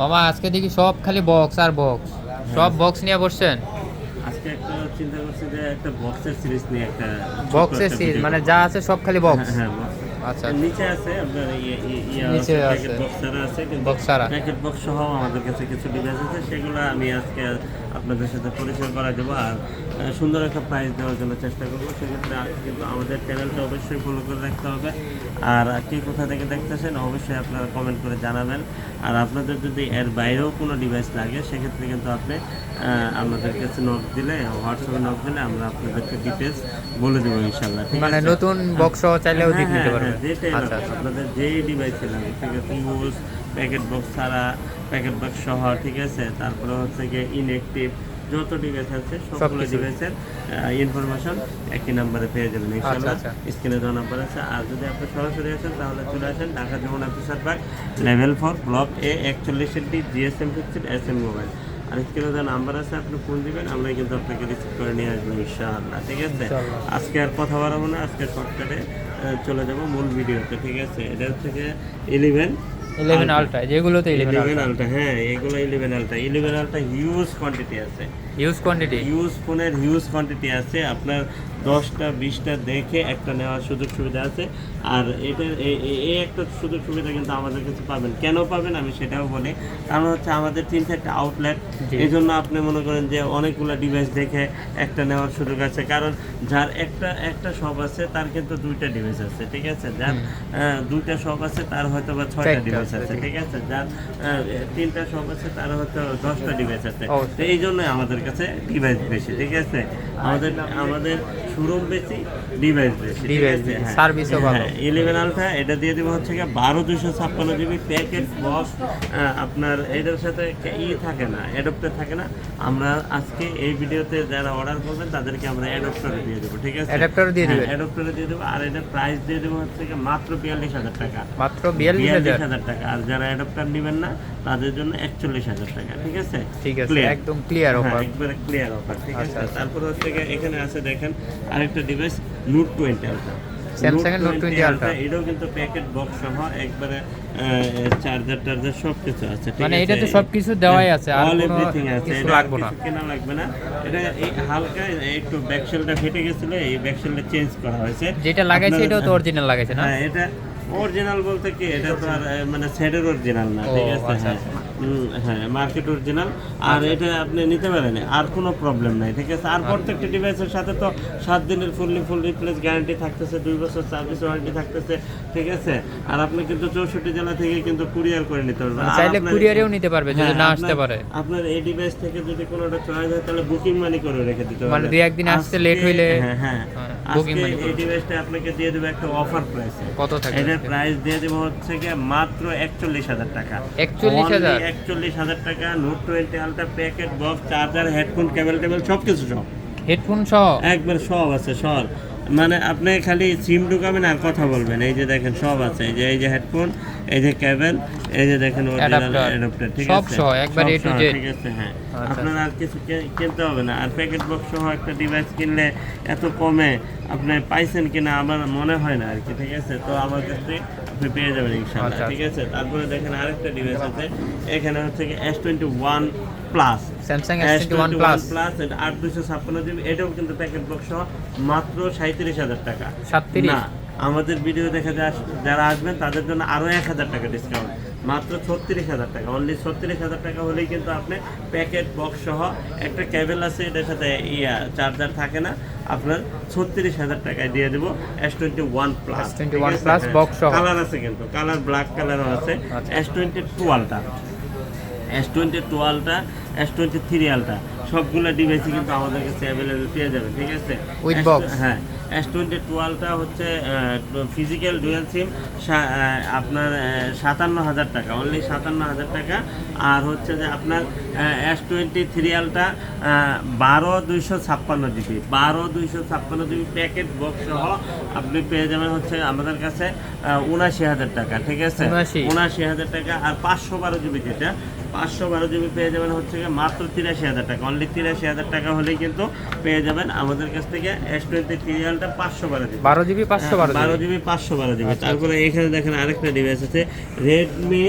মামা আজকে দেখি সব খালি বক্স আর বক্স সব বক্স নিয়ে বসছেন? আজকে একটা চিন্তা করছি যে একটা বক্সের সিরিজ নিয়ে একটা বক্সের সিরিজ মানে যা আছে সব খালি বক্স হ্যাঁ, হ্যাঁ box। আচ্ছা। নিচে আছে আপনার ইয়ে- ইয়ে- ইয়ে নিচে আছে, আছে। কিন্তু প্যাকেট বক্স সহ আমাদের কাছে কিছু ডিভাইস আছে সেগুলো আমি আজকে আপনাদের সাথে পরিচয় করা দেবো। আর সুন্দর একটা প্রাইস দেওয়ার জন্য চেষ্টা করব। সেক্ষেত্রে কিন্তু আমাদের চ্যানেলটা অবশ্যই ফলো করে রাখতে হবে। আর কে কোথা থেকে দেখতেছেন অবশ্যই আপনারা কমেন্ট করে জানাবেন। আর আপনাদের যদি এর বাইরেও কোনো ডিভাইস লাগে সেক্ষেত্রে কিন্তু আপনি আমাদের কাছে নক দিলে হোয়াটসঅ্যাপে নক দিলে আমরা আপনাদেরকে ডিটেলস বলে দেবো ইনশাল্লাহ মানে নতুন বক্স চাইলেও হ্যাঁ, দিতে হ্যাঁ, পারবে হ্যাঁ, যেটাই আচ্ছা। আচ্ছা আপনাদের যেই ডিভাইস লাগে ঠিক আছে ইউজ প্যাকেট বক্স ছাড়া প্যাকেট বক্স সহ ঠিক আছে তারপরে হচ্ছে গিয়ে ইনঅ্যাক্টিভ যত ডিভাইস আছে সবগুলো। ডিভাইসের ইনফরমেশন একই নাম্বারে পেয়ে যাবেন ইনশাআল্লাহ আচ্ছা। স্ক্রিনে দেওয়া নাম্বার আছে আর যদি আপনি সরাসরি আসেন তাহলে চলে আসেন ঢাকা যেমন future park level four block A একচল্লিশ D GSM fifteen S M mobile আর স্ক্রিনে দেওয়া নাম্বার আছে আপনি ফোন দিবেন আমরা কিন্তু আপনাকে রিসিভ করে নিয়ে আসব ইনশাআল্লাহ ঠিক আছে? আজকে আর কথা বাড়াবো না আজকে শর্টকাটে চলে যাব মূল ভিডিওতে ঠিক আছে? এটা হচ্ছে ইলেভেন ইলেভেন আলট্রা যেগুলোতে ইলেভেন ইলেভেন আলটা হ্যাঁ এগুলো eleven ultra eleven ultra huge quantity আছে। ইউজ কোয়ান্টিটি হিউজ ফোনের হিউজ কোয়ান্টিটি আছে। আপনার দশটা বিশটা দেখে একটা নেওয়ার সুযোগ সুবিধা আছে। আর এটার এই- একটা সুযোগ সুবিধা কিন্তু আমাদের কাছে পাবেন। কেন পাবেন আমি সেটাও বলি। কারণ হচ্ছে আমাদের তিন চারটা আউটলেট এই জন্য আপনি মনে করেন যে অনেকগুলো ডিভাইস দেখে একটা নেওয়ার সুযোগ আছে। কারণ যার একটা একটা শপ আছে তার কিন্তু দুইটা ডিভাইস আছে ঠিক আছে? যার দুইটা শপ আছে তার হয়তো বা ছয়টা ডিভাইস আছে, ঠিক। আছে? যার তিনটা শপ আছে তার হয়তো দশটা ডিভাইস আছে। তো এই জন্যই আমাদের কাছে ডিভাইস বেশি ঠিক আছে? আমাদের আমাদের শোরুম বেশি ডিভাইস বেশি Device বেশি, service ভালো। ইলেভেন আলট্রা এটা দিয়ে দিব হচ্ছে কি বারো দুশো ছাপ্পান্ন জিবি প্যাকেট বক্স আপনার এটার সাথে ই থাকে না অ্যাডপ্টার থাকে না। আমরা আজকে এই ভিডিওতে যারা অর্ডার করবেন তাদেরকে আমরা অ্যাডপ্টারে দিয়ে দেবো ঠিক আছে? Adapter দিয়ে দিবেন? অ্যাডপ্টারে দিয়ে দেবো আর এটা প্রাইস দিয়ে দেবো হচ্ছে কি মাত্র বিয়াল্লিশ হাজার টাকা। মাত্র বিয়াল্লিশ হাজার। টাকা আর যারা অ্যাডপ্টার নেবেন না তাদের জন্য একচল্লিশ হাজার টাকা ঠিক আছে? ঠিক আছে একদম ক্লিয়ার হ্যাঁ, অফার একবারে ক্লিয়ার অফার ঠিক আছে? আচ্ছা, আচ্ছা। তারপর হচ্ছে এখানে আছে দেখেন আরেকটা device note twenty ultra Samsung এর Note 20 Ultra। এটাও কিন্তু প্যাকেট বক্স সহ একবারে চার্জার টার্জার সব কিছু আছে মানে? এটাতে সবকিছু দেওয়াই আছে, আর কোনো কিছু লাগবে না। কেনা লাগবে না। এটা এই হালকা একটু ব্যাকশেলটা ফেটে গেছিল এই ব্যাকশেলটা চেঞ্জ করা হয়েছে। যেটা লাগাইছে এটাও তো অরিজিনাল লাগাইছে না? হ্যাঁ এটা অরিজিনাল বলতে কি? এটা তো আর মানে সেটের অরিজিনাল না ঠিক আছে? আচ্ছা, হ্যাঁ হ্যাঁ মার্কেট অরিজিনাল আর এটা আপনি নিতে পারেন আর কোনো প্রবলেম নাই ঠিক আছে? আর প্রত্যেকটা ডিভাইসের সাথে তো সাত দিনের ফুললি ফুল রিপ্লেস গ্যারান্টি থাকতেছে দুই বছর সার্ভিস ওয়ারেন্টি থাকতেছে ঠিক আছে? আর আপনি কিন্তু চৌষট্টি জেলা থেকে কিন্তু কুরিয়ার করে নিতে পারবেন। চাইলে কুরিয়ারেও নিতে পারবে যদি হ্যাঁ, না আসতে পারে। আপনার এই ডিভাইস থেকে যদি কোনোটা চয়েস হয় তাহলে বুকিং মানি করে রেখে দিতে মানে দুই একদিন আসতে আজকে- হইলে, হ্যাঁ। হ্যাঁ। আজকে এই ডিভাইসটা আপনাকে দিয়ে দেবো একটা অফার প্রাইসে কত থাকে এটার প্রাইস দিয়ে দেবো হচ্ছে গিয়ে মাত্র একচল্লিশ হাজার টাকা। 41,000? একচল্লিশ হাজার টাকা note ultra packet box charger headphone cable table সব কিছু হেডফোন সহ? একবার সব আছে সব। মানে আপনি খালি সিম ঢুকাবেন আর কথা বলবেন। এই যে দেখেন সব আছে। এই যে এই যে হেডফোন এই যে কেবল এই যে দেখেন অ্যাডাপ্টার ঠিক সব সহ, একবার to সহ, Z। ঠিক আছে হ্যাঁ। আচ্ছা। আপনার আর কিছু কিনতে হবে না। আর প্যাকেট বক্স সহ একটা ডিভাইস কিনলে এত কমে আপনি পাইছেন কিনা আমার মনে হয় না আর কি ঠিক আছে? তো আমার কাছে আপনি পেয়ে যাবেন ইনশাআল্লাহ আচ্ছা, ঠিক আছে? তারপরে দেখেন আরেকটা ডিভাইস আছে। এখানে হচ্ছে কি S twenty one plus Samsung S twenty plus plus আট দুশো ছাপ্পান্ন জিবি এটাও কিন্তু প্যাকেট বক্স সহ মাত্র সাঁত্রিশ হাজার টাকা। সাতত্রিশ না আমাদের ভিডিও দেখে যারা আসবেন তাদের জন্য আরও এক হাজার টাকা ডিসকাউন্ট মাত্র ছত্রিশ হাজার টাকা। অনলি ছত্রিশ হাজার টাকা হলেই কিন্তু আপনি প্যাকেট বক্স সহ একটা কেবল আছে এটার সাথে ইয়া চার্জার থাকে না আপনার ছত্রিশ হাজার টাকায় দিয়ে দেবো S twenty one plus S21 Plus box সহ। কালার আছে কিন্তু কালার ব্ল্যাক কালারও আছে। এস টোয়েন্টি টুয়েলভটা এস টোয়েন্টি টুয়েলভটা এস টোয়েন্টি থ্রি আলটা সবগুলো ডিভাইসই কিন্তু আমাদের কাছে অ্যাভেলেবেল পেয়ে যাবেন ঠিক আছে? S- box? হ্যাঁ এস টোয়েন্টি টুয়েলভটা হচ্ছে ফিজিক্যাল ডুয়েল সিম আপনার সাতান্ন হাজার টাকা অনলি সাতান্ন হাজার টাকা। আর হচ্ছে যে আপনার এস টোয়েন্টি থ্রি আলটা বারো দুইশো ছাপ্পান্ন জিবি বারো দুইশো ছাপ্পান্ন জিবি প্যাকেট বক্স সহ আপনি পেয়ে যাবেন হচ্ছে আমাদের কাছে উনাশি হাজার টাকা ঠিক আছে? 79 উনাশি হাজার টাকা আর পাঁচশো বারো জিবি যেটা পাঁচশো বারো জিবি পেয়ে যাবেন হচ্ছে গিয়ে মাত্র তিরাশি হাজার টাকা। অনলি তিরাশি হাজার টাকা হলেই কিন্তু পেয়ে যাবেন আমাদের কাছ থেকে এস টোয়েন্টি থ্রিয়ালটা পাঁচশো বারো জিবি। বারো জিবি পাঁচশো বারো বারো জিবি। পাঁচশো বারো জিবি। তারপরে এখানে দেখেন আরেকটা ডিভাইস আছে Redmi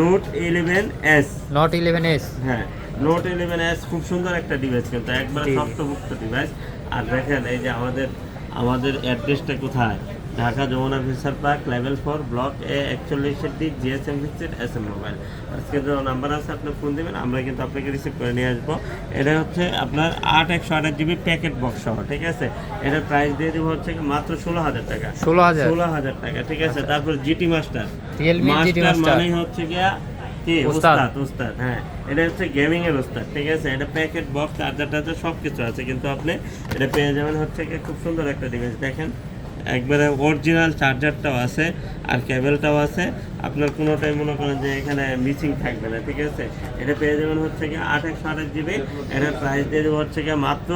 note eleven S note eleven S হ্যাঁ নোট ইলেভেন এস খুব সুন্দর একটা ডিভাইস কিন্তু একবারে। শক্তভুক্ত ডিভাইস আর দেখেন এই যে আমাদের আমাদের অ্যাড্রেসটা কোথায়? Dhaka Jamuna future park level four block A একচল্লিশ D GSM fixed S M mobile. আজকে যে নাম্বার আছে আপনি ফোন দেবেন আমরা কিন্তু আপনাকে রিসিভ করে নিয়ে আসব। এটা হচ্ছে আপনার আট একশো আঠাশ জিবি প্যাকেট বক্স সহ ঠিক আছে? এটার প্রাইস দিয়ে দেবো হচ্ছে মাত্র ষোলো হাজার টাকা। ষোলো হাজার? ষোলো হাজার টাকা ঠিক আছে? তারপর জিটি মাস্টার। মাস্টার মানে হচ্ছে গিয়া কি? হ্যাঁ। এটা হচ্ছে গেমিং এর উস্তাদ ঠিক আছে? এটা প্যাকেট বক্স চার্জার টার্জার সব কিছু আছে কিন্তু আপনি এটা পেয়ে যাবেন হচ্ছে খুব সুন্দর একটা ডিভাইস দেখেন একবারে অরিজিনাল চার্জারটাও আছে আর কেবলটাও আছে। আপনার কোনোটাই মনে করেন যে এখানে মিসিং থাকবে না ঠিক আছে? এটা পেয়ে যাবেন হচ্ছে কি আট একশো আঠাশ জিবি এটার প্রাইস দিয়ে দেবো হচ্ছে কি মাত্র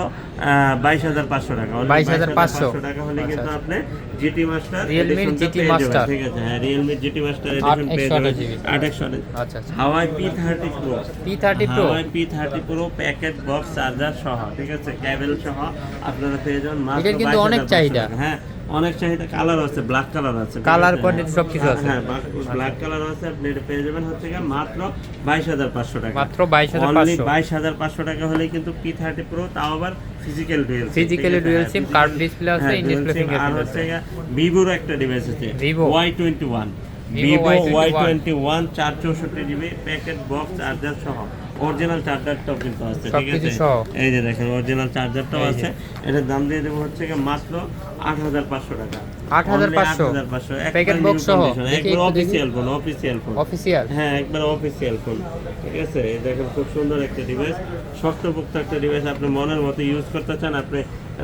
বাইশ হাজার পাঁচশো টাকা। 22,500 টাকা হলে আচ্ছা, কিন্তু আপনি জিটি মাস্টার Realme র GT Master। ঠিক আছে? হ্যাঁ রিয়েলমি জিটি মাস্টার এডিশন পেয়ে যাবেন। আট একশো আচ্ছা আচ্ছা। Huawei P thirty pro T thirty pro Huawei P thirty pro packet box charger সহ ঠিক আছে? কেবল সহ আপনারা পেয়ে যাবেন মাত্র কিন্তু 22,500 অনেক চাহিদা। হ্যাঁ অনেক চাহিদা কালার আছে ব্ল্যাক কালার আছে। Colour, আছে? quantity সবকিছু আছে। হ্যাঁ ব্ল্যাক কালার আছে আপনি এটা পেয়ে যাবেন হচ্ছে গিয়ে মাত্র বাইশ হাজার পাঁচশো টাকা। মাত্র বাইশ হাজার অনলি পাঁচশো বাইশ হাজার পাঁচশো টাকা হলেই কিন্তু পি থার্টি প্রো তাও আবার physical dual physically dual SIM card display আছে ইন ডিসপ্লে SIM আর হচ্ছে আছে। ভিভোর একটা ডিভাইস আছে Vivo। Y twenty one Vivo Vivo Y Y21 twenty one চার চৌষট্টি জিবি প্যাকেট বক্স চার্জার সহ। অরিজিনাল চার্জারটাও কিন্তু আছে ঠিক আছে? এই যে দেখেন অরিজিনাল চার্জারটাও আছে। এটার দাম দিয়ে দেবো হচ্ছে কি মাত্র আট হাজার পাঁচশো টাকা। 8,500 8,500 Packet একবার box সহ? একবার official phone official phone official হ্যাঁ একবার অফিসিয়াল ফোন ঠিক আছে? দেখেন খুব সুন্দর একটা ডিভাইস শক্তপোক্ত একটা ডিভাইস আপনি মনের মতো ইউজ করতে চান আপনি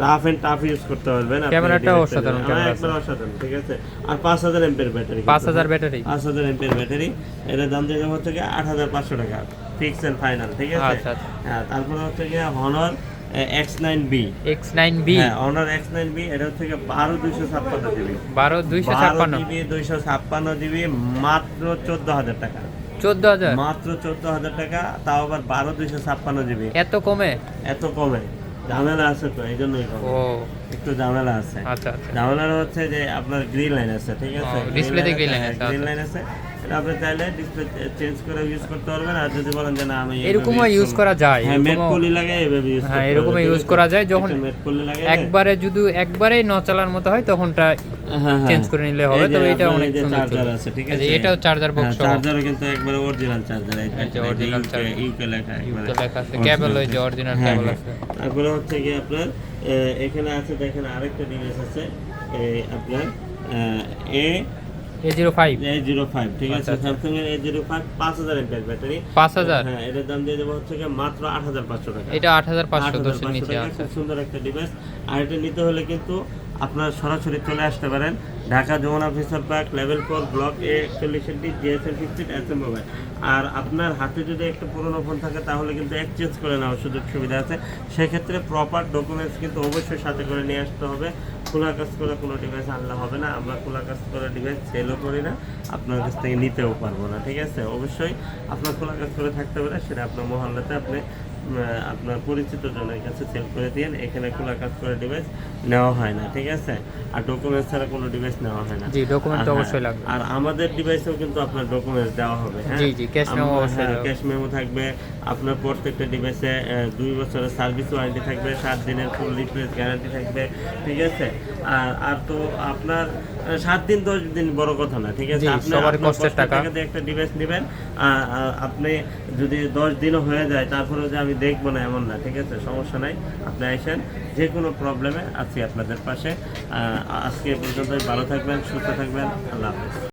রাফ এন্ড টাফ ইউজ করতে পারবেন আপনার ক্যামেরাটাও device টা অসাধারণ ক্যামেরা হ্যাঁ, একবার অসাধারণ ঠিক আছে? আর পাঁচ হাজার এমপের ব্যাটারি পাঁচ হাজার ব্যাটারি। ব্যাটারি। দাম দিয়ে দেবো টাকা ফিক্স এন্ড ফাইনাল ঠিক আছে? আচ্ছা, আচ্ছা। হ্যাঁ তারপরে হচ্ছে গিয়ে হনর হ্যাঁ এটা হচ্ছে গিয়ে বারো দুইশো ছাপ্পান্ন জিবি। বারো দুইশো বারো ছাপ্পান্ন জিবি দুইশো ছাপ্পান্ন জিবি মাত্র চোদ্দ হাজার টাকা। চোদ্দ হাজার। মাত্র চোদ্দ হাজার টাকা তাও আবার বারো দুইশো ছাপ্পান্ন জিবি। এত কমে? এত কমে। ঝামেলা আছে তো এই জন্যই ও। একটু ঝামেলা আছে। আচ্ছা আচ্ছা। ঝামেলা হচ্ছে যে আপনার গ্রিন লাইন আছে ঠিক আছে? ও, display তে green line আছে, গ্রিন আচ্ছা। লাইন আছে। এটা আপনি চাইলে ডিসপ্লে চেঞ্জ করে ইউজ করতে পারবেন। আর যদি বলেন যে না আমি এরকমও ইউজ করা যায় হ্যাঁ মেট এরকমও- পলি লাগে এভাবে ইউজ হ্যাঁ, এরকমও use করা যায় যখন মেট পলি লাগে। একবারে যদি একবারেই ন চালার মতো হয় তখনটা হ্যাঁ, চেঞ্জ করে নিলে হবে তবে এটা অনেক সুন্দর চার্জার আছে ঠিক আছে? এটাও চার্জার বক্স সহ। চার্জারও কিন্তু একবারে অরিজিনাল চার্জার যে original charger। ইউকে লেখা একবারে ইউকে লেখা আছে, cable ওই যে হ্যাঁ, হ্যাঁ। আছে। তারপরে হচ্ছে কি আপনার এখানে আছে দেখেন আরেকটা ডিভাইস আছে আপনার এ ঠিক আছে। স্যামসাং এর এ জিরো ফাইভ পাঁচ হাজার ব্যাটারি। পাঁচ হাজার? হ্যাঁ এটার দাম দিয়ে দেবো হচ্ছে মাত্র আট হাজার পাঁচশো টাকা। এটা আট হাজার পাঁচশো 8,500 দশের নিচে টাকা, খুব সুন্দর একটা ডিভাইস আর এটা নিতে হলে কিন্তু আপনার সরাসরি চলে আসতে পারেন। Dhaka Jamuna officer park, level four, block A একচল্লিশটি GSL fifteen S M mobile আর আপনার হাতে যদি একটা পুরোনো ফোন থাকে, তাহলে কিন্তু এক্সচেঞ্জ করে নেওয়ার সুযোগ সুবিধা আছে। সেক্ষেত্রে প্রপার ডকুমেন্টস কিন্তু অবশ্যই সাথে করে নিয়ে আসতে হবে। খোলা কাজ করে কোনো ডিভাইস আনলে হবে না। আমরা খোলা কাজ করে ডিভাইস সেলও করি না। আপনার কাছ থেকে নিতেও পারব না, ঠিক আছে? অবশ্যই আপনার খোলা কাজ করে থাকতে পারে, সেটা আপনার মহল্লাতে আপনি আপনার পরিচিত জনের কাছে সেল করে দিন এখানে খোলা কাজ করে ডিভাইস নেওয়া হয় না ঠিক আছে? আর ডকুমেন্টস ছাড়া কোনো ডিভাইস নেওয়া হয় না। জি ডকুমেন্ট অবশ্যই লাগবে। আর আমাদের ডিভাইসেও কিন্তু আপনার ডকুমেন্টস দেওয়া হবে হ্যাঁ? জি, জি, cash memo অবশ্যই। ক্যাশ মেমো থাকবে। আপনার প্রত্যেকটা ডিভাইসে দুই বছরের সার্ভিস ওয়ারেন্টি থাকবে সাত দিনের ফুল রিপ্লেস গ্যারান্টি থাকবে ঠিক আছে? আর আর তো আপনার সাত দিন দশ দিন বড় কথা না ঠিক আছে? আপনি সবার আপনার কষ্টের টাকা। দিয়ে একটা ডিভাইস নেবেন আপনি যদি দশ দিনও হয়ে যায় তারপরে যে আমি দেখব না, এমন না, ঠিক আছে? সমস্যা নাই। আপনি আসেন যে কোনো প্রবলেমে আছি আপনাদের পাশে। আজকে পর্যন্ত ভালো থাকবেন, সুস্থ থাকবেন। আল্লাহ হাফেজ।